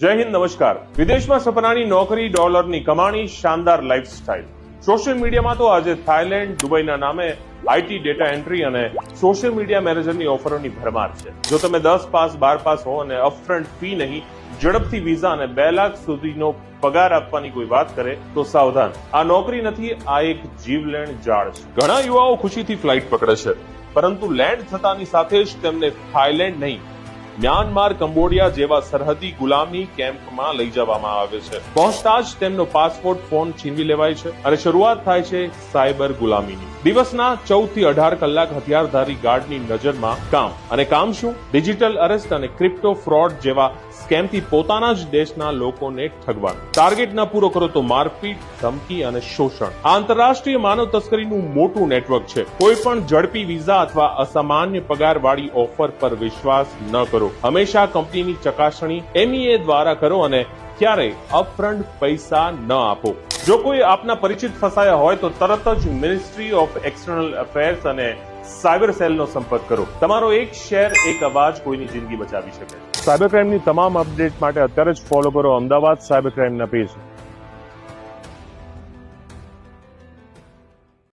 જય હિન્દ, નમસ્કાર. વિદેશમાં સપનાની નોકરી, ડોલરની કમાણી, શાનદાર લાઇફસ્ટાઇલ સોશિયલ મીડિયામાં તો આજે થાઇલેન્ડ, દુબઈના નામે આઈટી ડેટા એન્ટ્રી અને સોશિયલ મીડિયા મેનેજરની ઓફરોની ભરમાર છે. જો તમે દસ પાસ, બાર પાસ હો અને અપફ્રન્ટ ફી નહીં, ઝડપથી વિઝા અને બે લાખ સુધીનો પગાર આપવાની કોઈ વાત કરે, તો સાવધાન. આ નોકરી નથી, આ એક જીવલેણ જાળ છે. ઘણા યુવાઓ ખુશીથી ફ્લાઇટ પકડે છે, પરંતુ લેન્ડ થતાની સાથે જ તેમને થાઇલેન્ડ નહીં મ્યાનમાર, કંબોડિયા જેવા સરહદી ગુલામી કેમ્પમાં લઈ જવામાં આવે છે. પહોંચતા જ તેમનો પાસપોર્ટ, ફોન છીનવી લેવાય છે અને શરૂઆત થાય છે સાયબર ગુલામીની. દિવસના ચૌદથી અઢાર કલાક હથિયારધારી ગાર્ડની નજરમાં કામ. અને કામ શું? ડિજિટલ અરેસ્ટ અને ક્રિપ્ટો ફ્રોડ જેવા સ્કેમથી પોતાના જ દેશના લોકોને ઠગવાનું. ટાર્ગેટ ન પૂરો કરો તો મારપીટ, ધમકી અને શોષણ. આ આંતરરાષ્ટ્રીય માનવ તસ્કરીનું મોટું નેટવર્ક છે. કોઈ પણ ઝડપી વિઝા અથવા અસામાન્ય પગારવાળી ઓફર પર વિશ્વાસ ન કરો. હંમેશા કંપનીની ચકાસણી એમઈએ દ્વારા કરો અને ક્યારેય અપફ્રન્ટ પૈસા ન આપો. જો કોઈ આપના પરિચિત ફસાયા હોય તો તરત જ મિનિસ્ટ્રી ઓફ એક્સટર્નલ અફેર્સ અને સાયબર સેલનો સંપર્ક કરો. તમારો એક શેર, એક અવાજ કોઈની જિંદગી બચાવી શકે. સાયબર ક્રાઇમની તમામ અપડેટ માટે અત્યારે જ ફોલો કરો અમદાવાદ સાયબર ક્રાઇમના પેજ